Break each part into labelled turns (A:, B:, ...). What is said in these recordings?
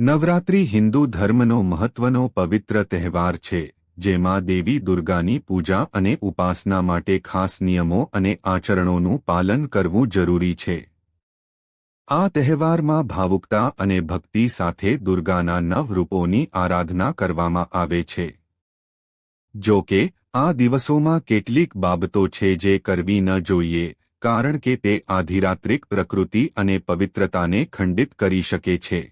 A: નવરાત્રિ હિન્દુ ધર્મનો મહત્વનો પવિત્ર તહેવાર છે, જેમાં દેવી દુર્ગાની પૂજા અને ઉપાસના માટે ખાસ નિયમો અને આચરણોનું પાલન કરવું જરૂરી છે. આ તહેવારમાં ભાવુકતા અને ભક્તિ સાથે દુર્ગાના નવ રૂપોની આરાધના કરવામાં આવે છે. જો કે, આ દિવસોમાં કેટલીક બાબતો છે જે કરવી ન જોઈએ, કારણ કે તે આધિરાત્રિક પ્રકૃતિ અને પવિત્રતાને ખંડિત કરી શકે છે.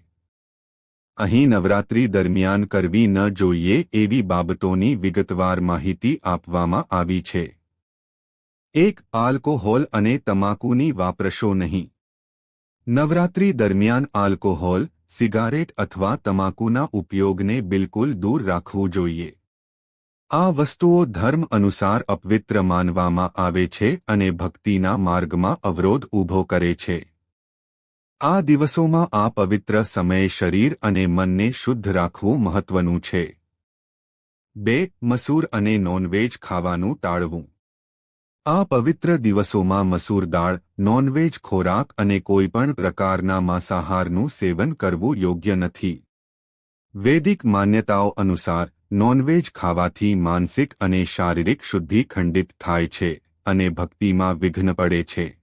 A: અહીં નવરાત્રી દરમિયાન કરવી ન જોઈએ એવી બાબતોની વિગતવાર માહિતી આપવામાં આવી છે. એક, આલ્કોહોલ અને તમાકુની વાપરશો નહીં. નવરાત્રી દરમિયાન આલ્કોહોલ, સિગારેટ અથવા તમાકુના ઉપયોગને બિલકુલ દૂર રાખવું જોઈએ. આ વસ્તુઓ ધર્મ અનુસાર અપવિત્ર માનવામાં આવે છે અને ભક્તિના માર્ગમાં અવરોધ ઊભો કરે છે. આ દિવસોમાં આ પવિત્ર સમયે શરીર અને મનને શુદ્ધ રાખવું મહત્વનું છે. બે, મસૂર અને નોનવેજ ખાવાનું ટાળવું. આ પવિત્ર દિવસોમાં મસૂર દાળ, નોનવેજ ખોરાક અને કોઈપણ પ્રકારના માંસાહારનું સેવન કરવું યોગ્ય નથી. વૈદિક માન્યતાઓ અનુસાર, નોનવેજ ખાવાથી માનસિક અને શારીરિક શુદ્ધિ ખંડિત થાય છે અને ભક્તિમાં વિઘ્ન પડે છે.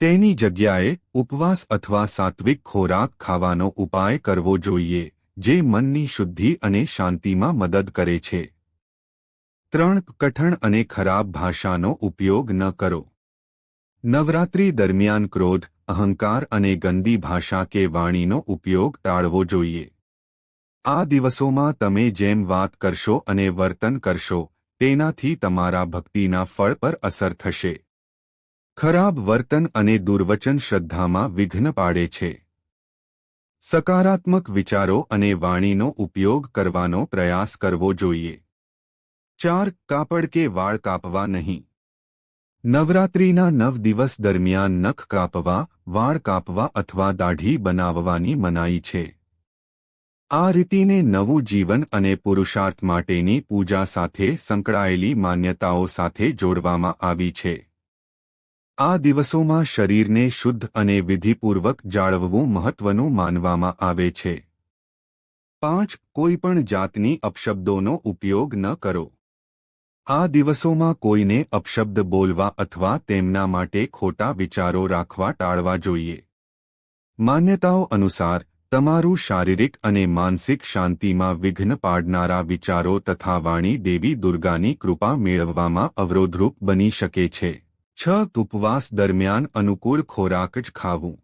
A: તેની જગ્યાએ ઉપવાસ અથવા સાત્વિક ખોરાક ખાવાનો ઉપાય કરવો જોઈએ, જે મનની શુદ્ધિ અને શાંતિમાં મદદ કરે છે. ત્રણ, કઠણ અને ખરાબ ભાષાનો ઉપયોગ ન કરો. નવરાત્રી દરમિયાન ક્રોધ, અહંકાર અને ગંદી ભાષા કે વાણીનો ઉપયોગ ટાળવો જોઈએ. આ દિવસોમાં તમે જેમ વાત કરશો અને વર્તન કરશો, તેનાથી તમારા ભક્તિના ફળ પર અસર થશે. ખરાબ વર્તન અને દુર્વચન શ્રદ્ધામાં વિઘ્ન પાડે છે. સકારાત્મક વિચારો અને વાણીનો ઉપયોગ કરવાનો પ્રયાસ કરવો જોઈએ. ચાર, કાપડ કે વાળ કાપવા નહીં. નવરાત્રિના નવ દિવસ દરમિયાન નખ કાપવા, વાળ કાપવા અથવા દાઢી બનાવવાની મનાઈ છે. આ રીતિને નવું જીવન અને પુરુષાર્થ માટેની પૂજા સાથે સંકળાયેલી માન્યતાઓ સાથે જોડવામાં આવી છે. આ દિવસોમાં શરીરને શુદ્ધ અને વિધિપૂર્વક જાળવવું મહત્વનું માનવામાં આવે છે. પાંચ, કોઈપણ જાતની અપશબ્દોનો ઉપયોગ ન કરો. આ દિવસોમાં કોઈને અપશબ્દ બોલવા અથવા તેમના માટે ખોટા વિચારો રાખવા ટાળવા જોઈએ. માન્યતાઓ અનુસાર, તમારું શારીરિક અને માનસિક શાંતિમાં વિઘ્ન પાડનારા વિચારો તથા વાણી દેવી દુર્ગાની કૃપા મેળવવામાં અવરોધરૂપ બની શકે છે. છ ઉપવાસ દરમિયાન અનુકૂળ ખોરાક જ ખાવું.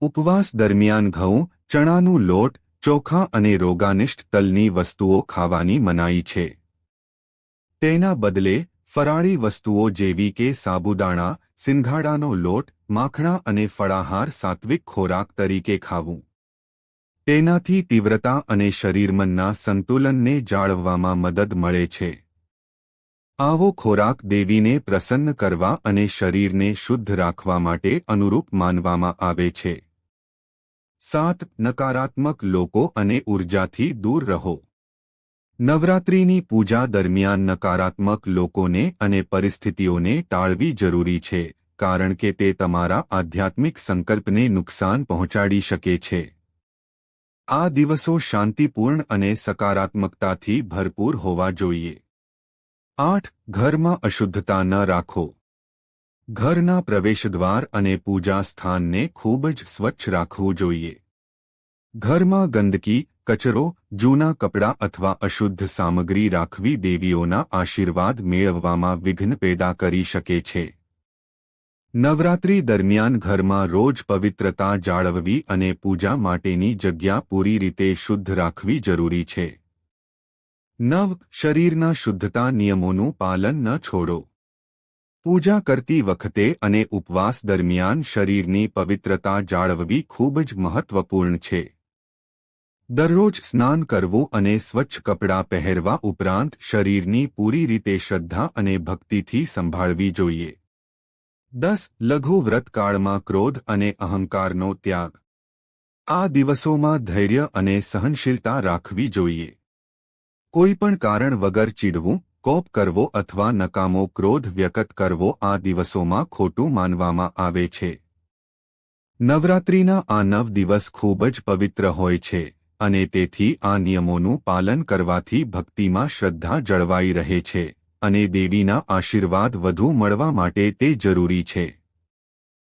A: ઉપવાસ દરમિયાન ઘઉં, ચણાનું લોટ, ચોખા અને રોગાનિષ્ઠ તલની વસ્તુઓ ખાવાની મનાઈ છે. તેના બદલે, ફરાળી વસ્તુઓ જેવી કે સાબુદાણા સિંઘાડાનો લોટ, માખણા અને ફળાહાર સાત્વિક ખોરાક તરીકે ખાવું. તેનાથી તીવ્રતા અને શરીરમનના સંતુલનને જાળવવામાં મદદ મળે છે. આવો ખોરાક દેવીને પ્રસન્ન કરવા અને શરીરને શુદ્ધ રાખવા માટે અનુરૂપ માનવામાં આવે છે. સાત, નકારાત્મક લોકો અને ઉર્જાથી દૂર રહો. નવરાત્રિની પૂજા દરમિયાન નકારાત્મક લોકોને અને પરિસ્થિતિઓને ટાળવી જરૂરી છે, કારણ કે તે તમારા આધ્યાત્મિક સંકલ્પને નુકસાન પહોંચાડી શકે છે. આ દિવસો શાંતિપૂર્ણ અને સકારાત્મકતાથી ભરપૂર હોવા જોઈએ. આઠ, ઘરમાં અશુદ્ધતા ન રાખો. ઘરના પ્રવેશદ્વાર અને પૂજા સ્થાનને ખૂબ જ સ્વચ્છ રાખવું જોઈએ. ઘરમાં ગંદકી, કચરો, જૂના કપડાં અથવા અશુદ્ધ સામગ્રી રાખવી દેવીઓના આશીર્વાદ મેળવવામાં વિઘ્ન પેદા કરી શકે છે. નવરાત્રી દરમિયાન ઘરમાં રોજ પવિત્રતા જાળવવી અને પૂજા માટેની જગ્યા પૂરી રીતે શુદ્ધ રાખવી જરૂરી છે. નવ શરીરના શુદ્ધતા નિયમોનું પાલન ન છોડો. પૂજા કરતી વખતે અને ઉપવાસ દરમિયાન શરીરની પવિત્રતા જાળવવી ખૂબ જ મહત્વપૂર્ણ છે. દરરોજ સ્નાન કરવું અને સ્વચ્છ કપડાં પહેરવા ઉપરાંત શરીરની પૂરી રીતે શ્રદ્ધા અને ભક્તિથી સંભાળવી જોઈએ. દસ, લઘુ વ્રતકાળમાં ક્રોધ અને અહંકારનો ત્યાગ. આ દિવસોમાં ધૈર્ય અને સહનશીલતા રાખવી જોઈએ. કોઈપણ કારણ વગર ચીડવું, કોપ કરવો અથવા નકામો ક્રોધ વ્યક્ત કરવો આ દિવસોમાં ખોટું માનવામાં આવે છે. નવરાત્રિના આ નવ દિવસ ખૂબ જ પવિત્ર હોય છે અને તેથી આ નિયમોનું પાલન કરવાથી ભક્તિમાં શ્રદ્ધા જળવાઈ રહે છે અને દેવીના આશીર્વાદ વધુ મળવા માટે તે જરૂરી છે.